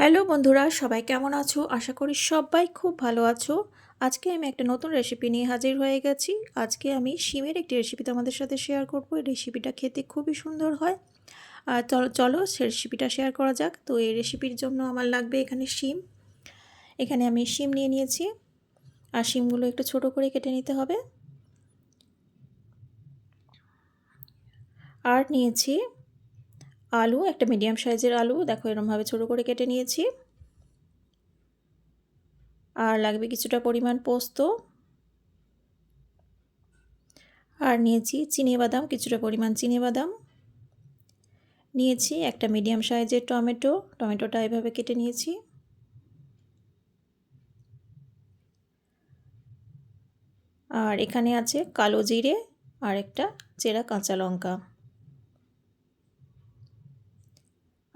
Hello বন্ধুরা, সবাই কেমন আছো? আশা করি সবাই খুব ভালো আছো। আজকে আমি একটা নতুন রেসিপি নিয়ে হাজির হয়ে গেছি। আজকে আমি শিমের একটি রেসিপি তোমাদের সাথে শেয়ার করব। এই রেসিপিটা খেতে খুবই সুন্দর হয়। আর চলো চলো সে রেসিপিটা শেয়ার করা যাক। তো এই রেসিপির জন্য আমার লাগবে এখানে শিম। এখানে আমি শিম নিয়ে নিয়েছি। আর শিমগুলো একটু ছোট করে কেটে নিতে হবে। আর নিয়েছি আলু, একটা মিডিয়াম সাইজের আলু, দেখো এরমভাবে ছোটো করে কেটে নিয়েছি। আর লাগবে কিছুটা পরিমাণ পোস্ত। আর নিয়েছি চিনে বাদাম, কিছুটা পরিমাণ চিনে বাদাম। নিয়েছি একটা মিডিয়াম সাইজের টমেটো, টমেটোটা এভাবে কেটে নিয়েছি। আর এখানে আছে কালো জিরে আর একটা চেরা কাঁচা লঙ্কা।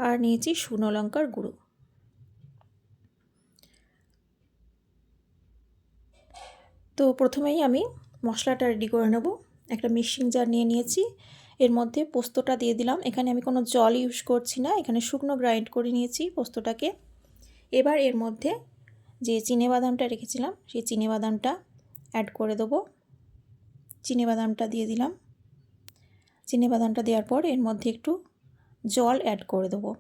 আর নিয়েছি শুকনো লঙ্কার গুঁড়ো। তো প্রথমেই আমি মশলাটা রেডি করে নেব। একটা মিক্সিং জার নিয়ে নিয়েছি। এর মধ্যে পোস্তটা দিয়ে দিলাম। এখানে আমি কোনো জল ইউজ করছি না। এখানে শুকনো গ্রাইন্ড করে নিয়েছি পোস্তটাকে। এবার এর মধ্যে যে চিনে বাদামটা রেখেছিলাম, সেই চিনে বাদামটা অ্যাড করে দেবো। চিনে বাদামটা দিয়ে দিলাম। চিনে বাদামটা দেওয়ার পর এর মধ্যে একটু জল অ্যাড করে দেবো।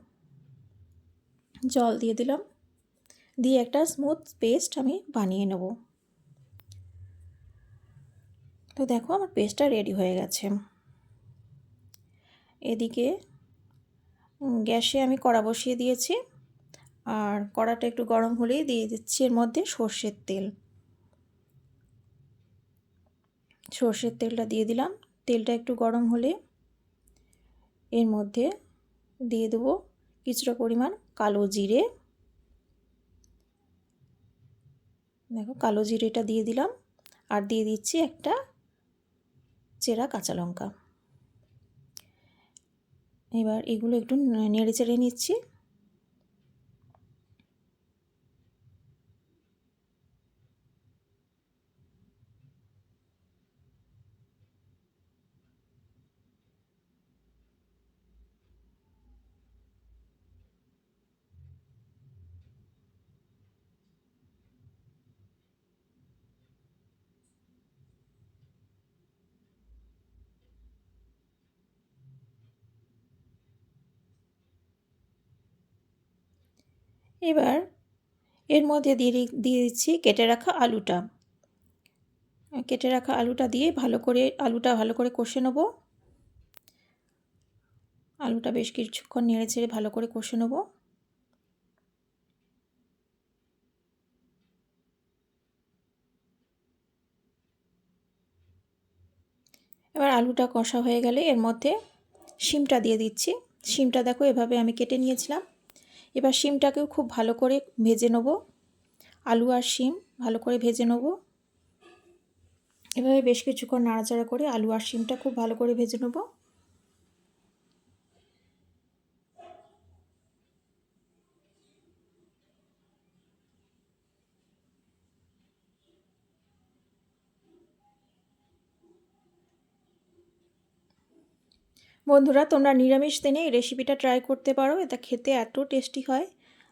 জল দিয়ে দিলাম। দিয়ে একটা স্মুথ পেস্ট আমি বানিয়ে নেব। তো দেখো আমার পেস্টটা রেডি হয়ে গেছে। এদিকে গ্যাসে আমি কড়া বসিয়ে দিয়েছি। আর কড়াটা একটু গরম হলেই দিয়ে দিচ্ছি এর মধ্যে সর্ষের তেল। সর্ষের তেলটা দিয়ে দিলাম। তেলটা একটু গরম হলে এর মধ্যে দিয়ে দেবো কিছুটা পরিমাণ কালো জিরে। দেখো কালো জিরেটা দিয়ে দিলাম আর দিয়ে দিচ্ছি একটা চেরা কাঁচা লঙ্কা। এবার এগুলো একটু নেড়ে চেড়ে নিচ্ছি। এবার এর মধ্যে দিয়ে দিয়ে দিচ্ছি কেটে রাখা আলুটা। কেটে রাখা আলুটা দিয়ে ভালো করে, আলুটা ভালো করে কষে নেব। আলুটা বেশ কিছুক্ষণ নেড়ে ছেড়ে ভালো করে কষে নেব। এবার আলুটা কষা হয়ে গেলে এর মধ্যে শিমটা দিয়ে দিচ্ছি। শিমটা দেখো এভাবে আমি কেটে নিয়েছিলাম। এবার শিমটাকেও খুব ভালো করে ভেজে নেব। আলু আর শিম ভালো করে ভেজে নেব। এভাবে বেশ কিছুক্ষণ নাড়াচাড়া করে আলু আর শিমটা খুব ভালো করে ভেজে নেব। বন্ধুরা, তোমরা নিরামিষ দিনে এই রেসিপিটা ট্রাই করতে পারো। এটা খেতে এত টেস্টি হয়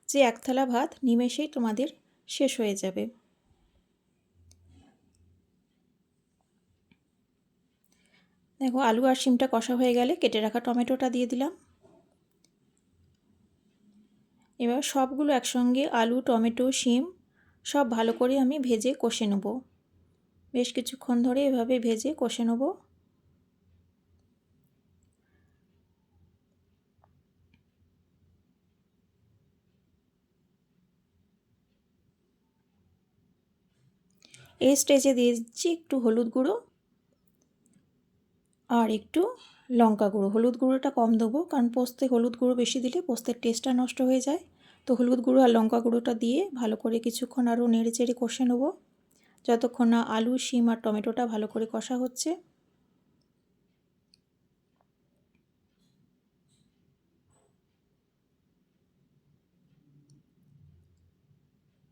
যে এক থালা ভাত নিমেষেই তোমাদের শেষ হয়ে যাবে। দেখো, আলু আর শিমটা কষা হয়ে গেলে কেটে রাখা টমেটোটা দিয়ে দিলাম। এবার সবগুলো একসঙ্গে আলু, টমেটো, শিম সব ভালো করে আমি ভেজে কষে নেব। বেশ কিছুক্ষণ ধরে এভাবে ভেজে কষে নেব। এই স্টেজে দিয়ে দিচ্ছি একটু হলুদ গুঁড়ো আর একটু লঙ্কা গুঁড়ো। হলুদ গুঁড়োটা কম দেবো কারণ পোস্তে হলুদ গুঁড়ো বেশি দিলে পোস্তের টেস্টটা নষ্ট হয়ে যায়। তো হলুদ গুঁড়ো আর লঙ্কা গুঁড়োটা দিয়ে ভালো করে কিছুক্ষণ আরও নেড়ে চেড়ে কষে নেব। যতক্ষণ না আলু, শিম আর টমেটোটা ভালো করে কষা হচ্ছে।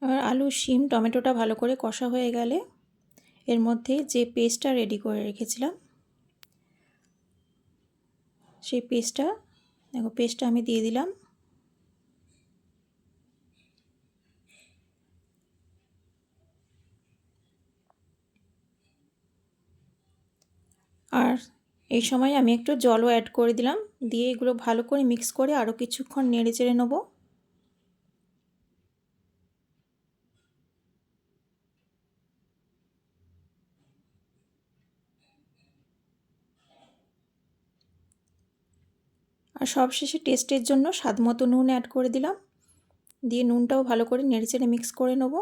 এবার আলু, শিম, টমেটোটা ভালো করে কষা হয়ে গেলে এর মধ্যে যে পেস্টটা রেডি করে রেখেছিলাম, সেই পেস্টটা, দেখো পেস্টটা আমি দিয়ে দিলাম। আর এই সময় আমি একটু জলও অ্যাড করে দিলাম, দিয়ে এগুলো ভালো করে মিক্স করে আরও কিছুক্ষণ নেড়ে চেড়ে নেব। আর সবশেষে টেস্টের জন্য স্বাদ মতো নুন অ্যাড করে দিলাম। দিয়ে নুনটাও ভালো করে নেড়েচেড়ে মিক্স করে নেব।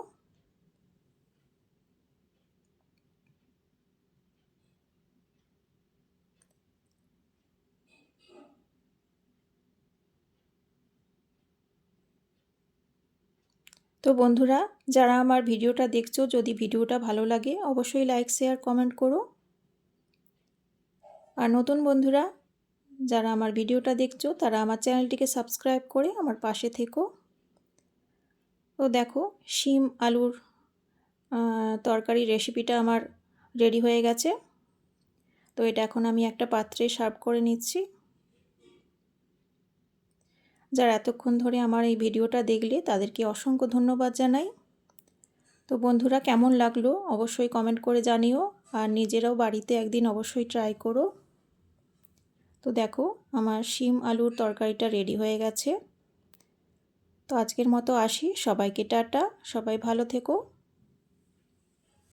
তো বন্ধুরা, যারা আমার ভিডিওটা দেখছ, যদি ভিডিওটা ভালো লাগে, অবশ্যই লাইক শেয়ার কমেন্ট করো। আর নতুন বন্ধুরা যারা আমার ভিডিওটা দেখছ, তারা আমার চ্যানেলটিকে সাবস্ক্রাইব করে আমার পাশে থেকো। তো দেখো, শিম আলুর তরকারি রেসিপিটা আমার রেডি হয়ে গেছে। তো এটা এখন আমি একটা পাত্রে সার্ভ করে নিচ্ছি। যারা এতক্ষণ ধরে আমার এই ভিডিওটা দেখলে, তাদেরকে অসংখ্য ধন্যবাদ জানাই। তো বন্ধুরা, কেমন লাগল? অবশ্যই কমেন্ট করে জানিও। আর নিজেরাও বাড়িতে একদিন অবশ্যই ট্রাই করো। তো দেখো, আমার শিম আলুর তরকারিটা রেডি হয়ে গেছে। তো আজকের মতো আসি। সবাইকে টাটা। সবাই ভালো থেকো।